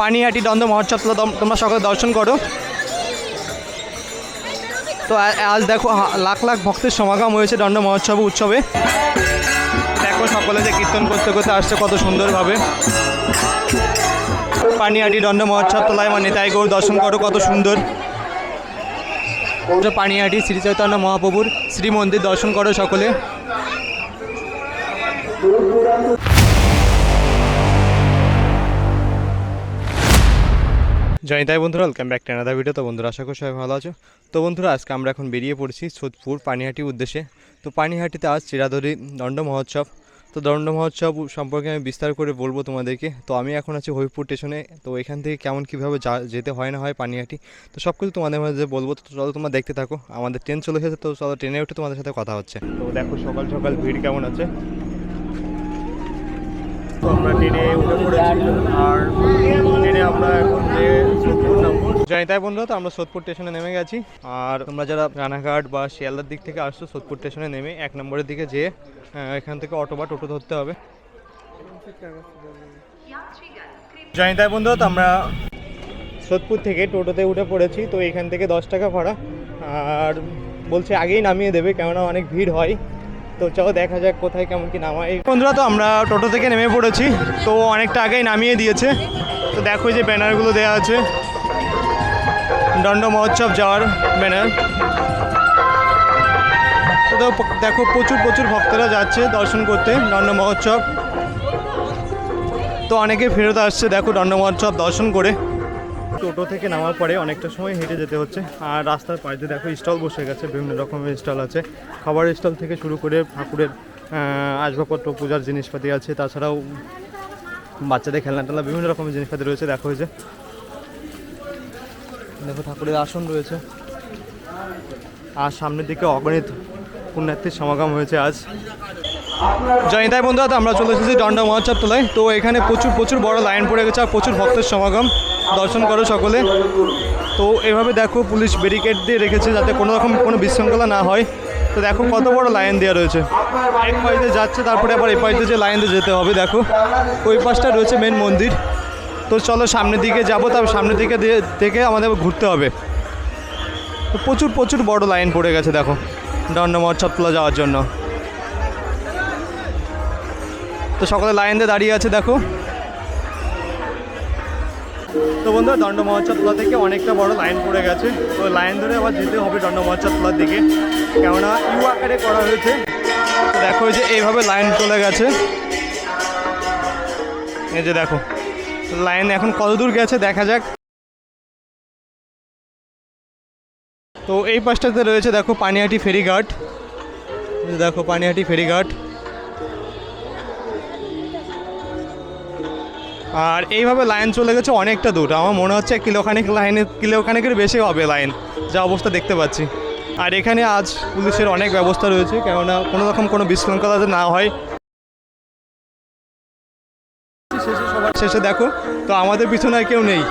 পানিহাটি দ্বন্দ্ব মহোৎসব তোমরা সকলে দর্শন করো। তো আজ দেখো লাখ লাখ ভক্তের সমাগম হয়েছে দণ্ড মহোৎসব উৎসবে। দেখো সকলে যে কীর্তন করতে করতে আসছে কত সুন্দরভাবে। পানিহাটি দণ্ড মহোৎসব তোলায় মানে তাই গৌর দর্শন করো, কত সুন্দর। পানিহাটি শ্রী চৈতন্য মহাপ্রভুর শ্রী মন্দির দর্শন করো সকলে। জয়তাই বন্ধুরা welcome back to another video তো বন্ধুরা, আশা করি সবাই ভালো আছো। তো বন্ধুরা, আজকে আমরা এখন বেরিয়ে পড়েছি সোদপুর পানিহাটির উদ্দেশ্যে। তো পানিহাটিতে আজ চিরাধরি দণ্ড মহোৎসব। তো দণ্ড মহোৎসব সম্পর্কে আমি বিস্তার করে বলব তোমাদেরকে। তো আমি এখন আছি হরিপুর স্টেশনে। তো এখান থেকে কেমন, কীভাবে যেতে হয় না হয় পানিহাটি। তো সব কিছু তোমাদের মাঝে বলব। তো চলো তোমরা দেখতে থাকো। আমাদের ট্রেন চলে এসেছে। তো চলো ট্রেনে উঠে তোমাদের সাথে কথা হচ্ছে। তো দেখো সকাল সকাল ভিড় কেমন আছে। তো আমরা ট্রেনে উঠে পড়েছি। আর ট্রেনে আমরা এখন তো আমরা সোদপুর স্টেশনে নেমে গেছি। আর তোমরা যারা রানাঘাট বা শিয়ালদার দিক থেকে আসছো, সোদপুর স্টেশনে নেমে এক নম্বরের দিকে যেয়ে এখান থেকে অটো বা টোটো ধরতে হবে। জানি তাই বন্ধুরা তো আমরা সোদপুর থেকে টোটোতে উঠে পড়েছি, তো এখান থেকে দশ টাকা ভাড়া। আর বলছে আগেই নামিয়ে দেবে, কেননা অনেক ভিড় হয়। তো চলো দেখা যাক কোথায় কেমন কি নামায়। বন্ধুরা, তো আমরা টোটো থেকে নেমে পড়েছি, তো অনেকটা আগেই নামিয়ে দিয়েছে। তো দেখো যে ব্যানারগুলো দেওয়া আছে। দণ্ড মহোৎসব যাওয়ার ব্যানার। তো দেখো- প্রচুর প্রচুর ভক্তরা যাচ্ছে দর্শন করতে দণ্ড মহোৎসব। তো অনেকে ফেরত আসছে, দেখো দণ্ড মহোৎসব দর্শন করে। টোটো থেকে নামার পরে অনেকটা সময় হেঁটে যেতে হচ্ছে। আর রাস্তার পাশে দেখো স্টল বসে গেছে, বিভিন্ন রকমের স্টল আছে। খাবারের স্টল থেকে শুরু করে ঠাকুরের আসবাবপত্র, পূজার জিনিসপাতি আছে। তাছাড়াও বাচ্চাদের খেলনা টেলনা, বিভিন্ন রকমের জিনিসপাতি রয়েছে, দেখো হয়েছে। দেখো, ঠাকুরের আসন রয়েছে। আর সামনের দিকে অগণিত পুণ্যার্থীর সমাগম হয়েছে আজ। জয়নিতাই বন্ধুরা, তো আমরা চলে এসেছি দণ্ড মহোৎসব তোলায় তো এখানে প্রচুর প্রচুর বড় লাইন পড়ে গেছে আর প্রচুর ভক্তের সমাগম। দর্শন করো সকলে। তো এভাবে দেখো, পুলিশ ব্যারিকেড দিয়ে রেখেছে যাতে কোনো রকম কোনো বিশৃঙ্খলা না হয়। তো দেখো কত বড় লাইন দেওয়া রয়েছে। এক পাশে যাচ্ছে, তারপরে আবার এই পাশে যে লাইন দিয়ে যেতে হবে, দেখো। ওই পাশটা রয়েছে মেন মন্দির। তো চলো সামনের দিকে যাব তারপর সামনের দিকে থেকে আমাদের ঘুরতে হবে। তো প্রচুর প্রচুর বড় লাইন পড়ে গেছে, দেখো। দণ্ড মহোৎসব যাওয়ার জন্য। তো সকলে লাইন দিয়ে দাঁড়িয়ে আছে, দেখো। তো বন্ধুরা দণ্ড মহোৎসব তোলা থেকে অনেকটা বড় লাইন পড়ে গেছে। তো লাইন ধরে আবার যেতে হবে দণ্ড মহোৎসব তোলার দিকে। কেননা, ইউ আকারে করা হয়েছে। তো দেখো যে এইভাবে লাইন চলে গেছে। এই যে দেখো, লাইন এখন কত দূর গেছে দেখা যাক। তো এই পাশটাতে রয়েছে, দেখো পানিহাটি ফেরিঘাট। দেখো পানিহাটি ফেরিঘাট। আর এইভাবে লাইন চলে গেছে অনেকটা দূর। আমার মনে হচ্ছে কিলোখানিক লাইনে কিলোখানিকের বেশি হবে লাইন যা অবস্থা দেখতে পাচ্ছি। আর এখানে আজ পুলিশের অনেক ব্যবস্থা রয়েছে, কেননা কোনো রকম কোনো বিশৃঙ্খলা যাতে না হয়। শেষে সবার শেষে দেখো, তো আমাদের পিছনে আর কেউ নেই।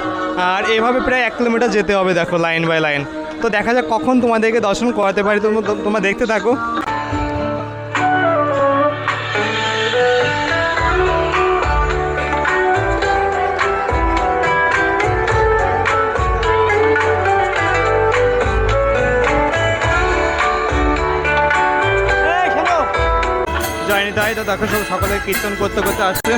আর এভাবে প্রায় এক কিলোমিটার যেতে হবে দেখো লাইন বাই লাইন তো দেখা যাক কখন তোমাদেরকে দর্শন করাতে পারি, তোমরা তোমরা দেখতে থাকো। তাই তো দেখো, সব সকালে কীর্তন করতে করতে আসছে।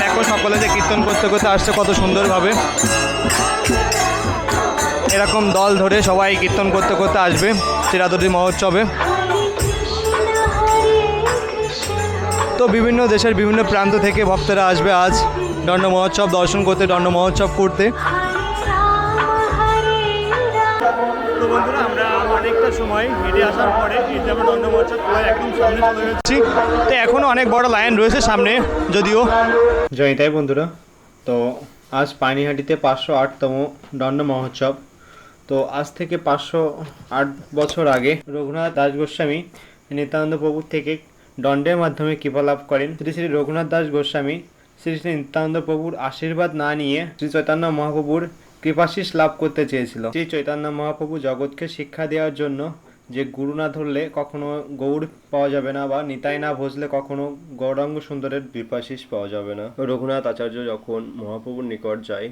দেখো সকলে যে কীর্তন করতে করতে আসছে কত সুন্দরভাবে। এরকম দল ধরে সবাই কীর্তন করতে করতে আসবে চিরাদরি মহোৎসবে। তো বিভিন্ন দেশের বিভিন্ন প্রান্ত থেকে ভক্তরা আসবে আজ দণ্ড মহোৎসব, দর্শন করতে, দণ্ড মহোৎসব করতে। অনেকটা সময় হেঁটে আসার পরে এই আমরা দণ্ড মহোৎসব একদম সামনে চলে যাচ্ছি তো এখনও অনেক বড় লাইন রয়েছে সামনে যদিও। জয়িতাই বন্ধুরা তো আজ পানিহাটিতে পাঁচশো আটতম দণ্ড মহোৎসব। তো আজ থেকে পাঁচশো আট বছর আগে রঘুনাথ দাস গোস্বামী নিত্যানন্দ প্রভুর থেকে দণ্ডের মাধ্যমে কৃপা লাভ করেন। শ্রী শ্রী রঘুনাথ দাস গোস্বামী শ্রী শ্রী নিত্যানন্দ প্রভুর আশীর্বাদ না নিয়ে শ্রী চৈতন্য মহাপ্রভুর কৃপাশিস লাভ করতে চেয়েছিল। শ্রী চৈতন্য মহাপ্রভু জগৎকে শিক্ষা দেওয়ার জন্য যে গুরু না ধরলে কখনো গৌড় পাওয়া যাবে না বা নিতাই না ভজলে কখনো গৌরাঙ্গ সুন্দরের বিপাশিস পাওয়া যাবে না। রঘুনাথ আচার্য যখন মহাপ্রভুর নিকট যায়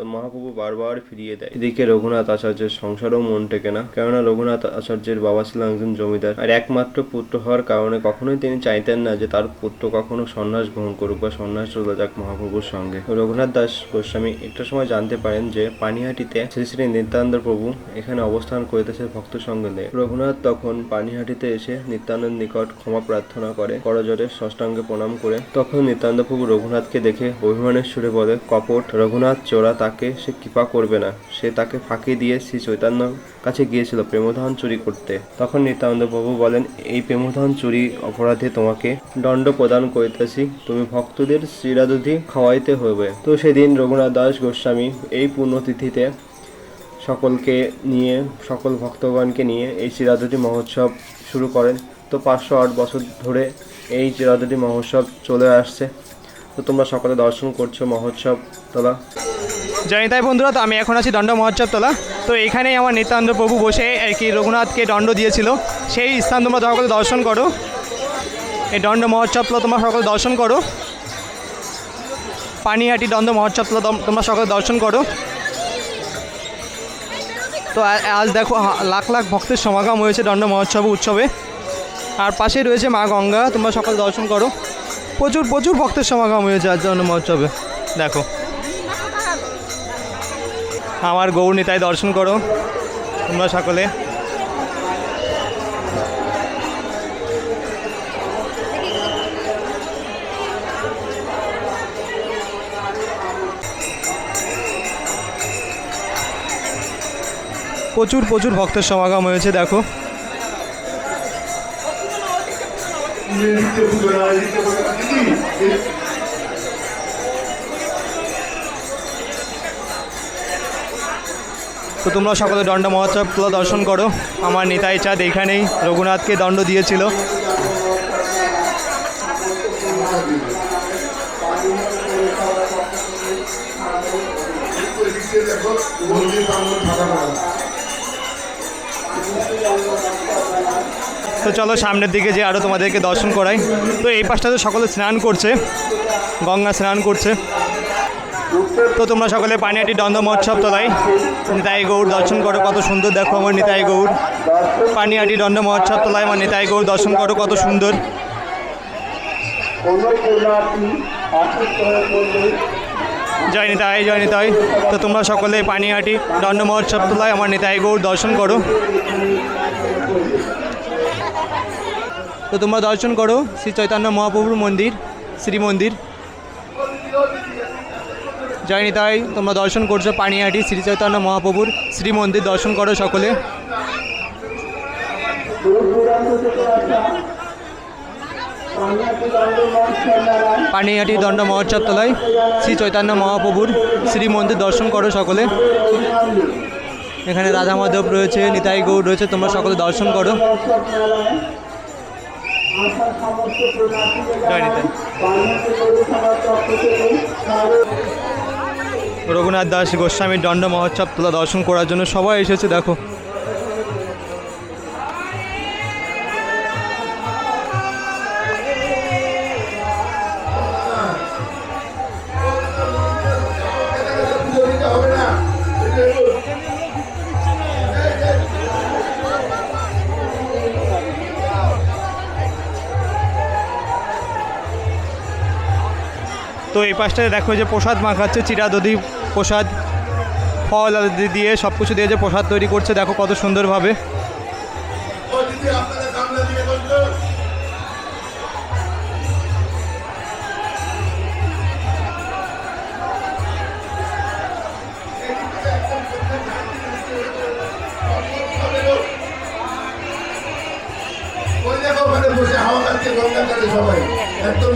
তো মহাপ্রভু বারবার ফিরিয়ে দেয়। এদিকে রঘুনাথ আচার্যের সংসারও মন টেকে না, কেননা রঘুনাথ আচার্যের বাবা ছিলেন একজন জমিদার। আর একমাত্র পুত্র হওয়ার কারণে কখনোই তিনি চাইতেন না যে তার পুত্র কখনো সন্ন্যাস গ্রহণ করুক বা সন্ন্যাস চলে যাক মহাপ্রভুর সঙ্গে। রঘুনাথ দাস গোস্বামী একটা সময় জানতে পারেন যে পানিহাটিতে শ্রী শ্রী নিত্যানন্দ প্রভু এখানে অবস্থান করিতেছে ভক্ত সঙ্গে রঘুনাথ তখন পানিহাটিতে এসে নিত্যানন্দের নিকট ক্ষমা প্রার্থনা করে করজরে ষষ্ঠাঙ্গে প্রণাম করে। তখন নিত্যানন্দ প্রভু রঘুনাথকে দেখে অভিমানের সুরে বলে, কপট রঘুনাথ চোরা সে কৃপা করবে না। সে তাকে ফাঁকি দিয়ে শ্রী চৈতন্য কাছে গিয়েছিল প্রেমধন চুরি করতে। তখন নিত্যানন্দ প্রভু বলেন, এই প্রেমধন চুরি অপরাধে তোমাকে দণ্ড প্রদান করিতেছি। তুমি ভক্তদের শ্রীরাদধি খাওয়াইতে হবে তো সেদিন রঘুনাথ দাস গোস্বামী এই পুণ্যতিথিতে সকলকে নিয়ে, সকল ভক্তগণকে নিয়ে এই চিরাদুটি মহোৎসব শুরু করেন। তো পাঁচশো আট বছর ধরে এই চিরাদুটি মহোৎসব চলে আসছে। তো তোমরা সকলে দর্শন করছ মহোৎসব তোলা জানি তাই বন্ধুরা, তো আমি এখন আছি দণ্ড মহোৎসব তোলা তো এখানেই আমার নিত্যানন্দ প্রভু বসে আর কি রঘুনাথকে দণ্ড দিয়েছিল। সেই স্থান তোমরা সকলে দর্শন করো। এই দণ্ড মহোৎসব তোলা তোমরা সকলে দর্শন করো। পানিহাটি দণ্ড মহোৎসব তোলা তোমরা সকলে দর্শন করো। তো আজ দেখো লাখ লাখ ভক্তের সমাগম হয়েছে দণ্ড মহোৎসব উৎসবে। আর পাশেই রয়েছে মা গঙ্গা, তোমরা সকলে দর্শন করো। প্রচুর প্রচুর ভক্তের সমাগম হয়েছে আজ দণ্ড মহোৎসবে। দেখো। আমার গৌর গৌরনীতায় দর্শন করো তোমরা সকলে প্রচুর প্রচুর ভক্তের সমাগম হয়েছে দেখো তো তোমরা সকলে দণ্ড মহোৎসব দর্শন করো। আমার নিতাই চাঁদ এইখানেই রঘুনাথকে দণ্ড দিয়েছিল। তো চলো সামনের দিকে যে আরও তোমাদেরকে দর্শন করাই। তো এই পাশটাতে সকলে স্নান করছে। গঙ্গা স্নান করছে। তো তোমরা সকলে পানিহাটি দ্বন্দ্ব মহোৎসব তোলাই। নিতাই গৌর দর্শন করো, কত সুন্দর দেখো আমার নিতাই গৌর পানিহাটি দ্বন্দ্ব মহোৎসব তোলাই, আমার নিতাই গৌর দর্শন করো, কত সুন্দর। জয় নিতাই জয় নিতাই। তো তোমরা সকলে পানিহাটি দণ্ড মহোৎসব তোলায় আমার নিতাই গৌর দর্শন করো। তো তোমরা দর্শন করো, শ্রী চৈতন্য মহাপ্রভুর মন্দির শ্রী মন্দির জয় নিতাই তোমরা দর্শন করছ পানিহাটি শ্রী চৈতন্য মহাপ্রভুর শ্রী মন্দির দর্শন করো সকলে। পানিহাটি দণ্ড মহোৎসব তলায় শ্রী চৈতন্য মহাপ্রভুর শ্রী মন্দির দর্শন করো সকলে। এখানে রাধা মাধব রয়েছে, নিতাই গৌড় রয়েছে, তোমরা সকলে দর্শন করো। জয় নিতাই রঘুনাথ দাস গোস্বামীর দণ্ড মহোৎসব দর্শন করার জন্য সবাই এসেছে দেখো। এই পাশটায় দেখো যে প্রসাদ মাখাচ্ছে চিরা দধি প্রসাদ, ফল দিয়ে সব কিছু দিয়ে যে প্রসাদ তৈরি করছে, দেখো কত সুন্দরভাবে। বসে হাওয়া খাচ্ছে গঙ্গা সবাই, একদম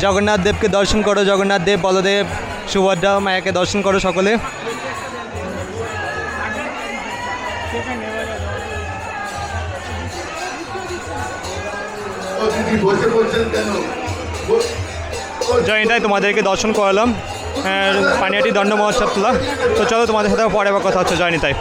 জগন্নাথ দেবকে দর্শন করো জগন্নাথ দেব বলদেব সুভদ্রা মায়াকে দর্শন করো সকলে। জয়নিতাই তোমাদেরকে দর্শন করালাম। আহ, পানিহাটি দণ্ড মহোৎসব তো চলো তোমাদের সাথে পরে আবার কথা হচ্ছে। জয়নিতাই